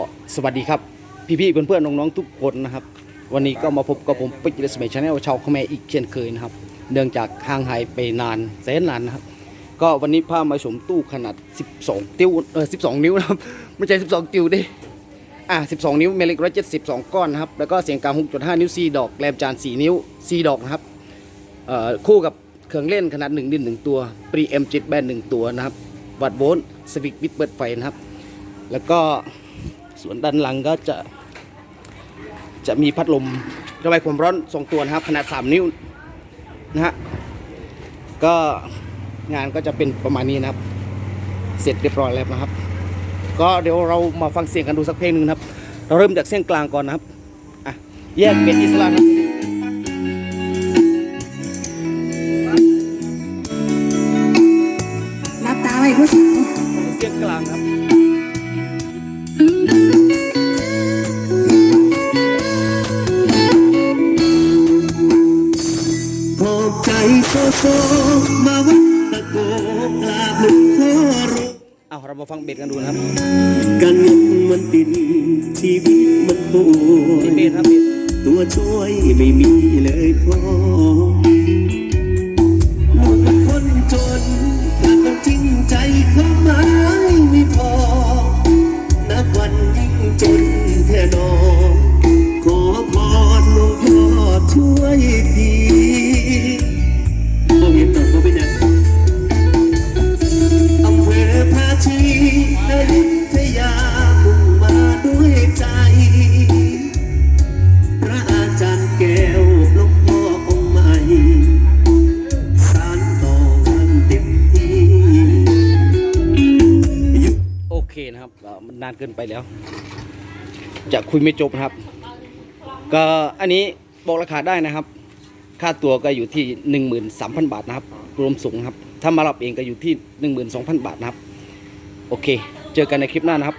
็สวัสดีครับ พี่ๆเพื่อนๆน้องๆทุกคนนะครับ วันนี้ก็มาพบกับผมปิจิเลสเมชาแนลชาวเขมรอีกเช่นเคยนะครับ เนื่องจากห่างหายไปนานแสนนานนะครับ ก็วันนี้พามาชมตู้ขนาด 12 ติ้วเออ12 นิ้วนะครับไม่ใช่ 12 ติ้วดิอะ12 นิ้วเมลิกร้อยเจ็ดสิบสองก้อนนะครับแล้วก็เสียงกลาง6.5 นิ้ว 4 ดอกแรมจาน 4 นิ้ว 4 ดอกนะครับเอ่อคู่กับเครื่องเล่นขนาด 1 ดิน 1 ตัวปรีเอ็มจิตแบน1ตัวนะครับวัดโวลต์สวิกวิดเปิดไฟนะครับ แล้วก็ ส่วนด้านหลังก็จะจะมีพัดลมระบายความร้อนสองตัวนะครับ ขนาด 3 นิ้วนะฮะก็งานก็จะเป็นประมาณนี้นะครับ เสร็จเรียบร้อยแล้วนะครับ ก็เดี๋ยวเรามาฟังเสียงกันดูสักเพลงหนึ่งนะครับ เราเริ่มจากเส้นกลางก่อนนะครับอะแยกเป็นอิสระนะครับรับตาไว้ผู้สาวเสียงกลางครับ เอาเรามาฟังเบสกันดูนะครับกันเงินมันติดชีวิตมันปวนี่ดเบสครับเบสตัวช่วยไม่มีเลยพ่อ นะครับมันนานเกินไปแล้ว จะคุยไม่จบนะครับ ก็อันนี้บอกราคาได้นะครับ ค่าตัวก็อยู่ที่ 13,000 บาทนะครับ รวมสูงครับ ถ้ามารับเองก็อยู่ที่ 12,000 บาทนะครับ โอเค เจอกันในคลิปหน้านะครับ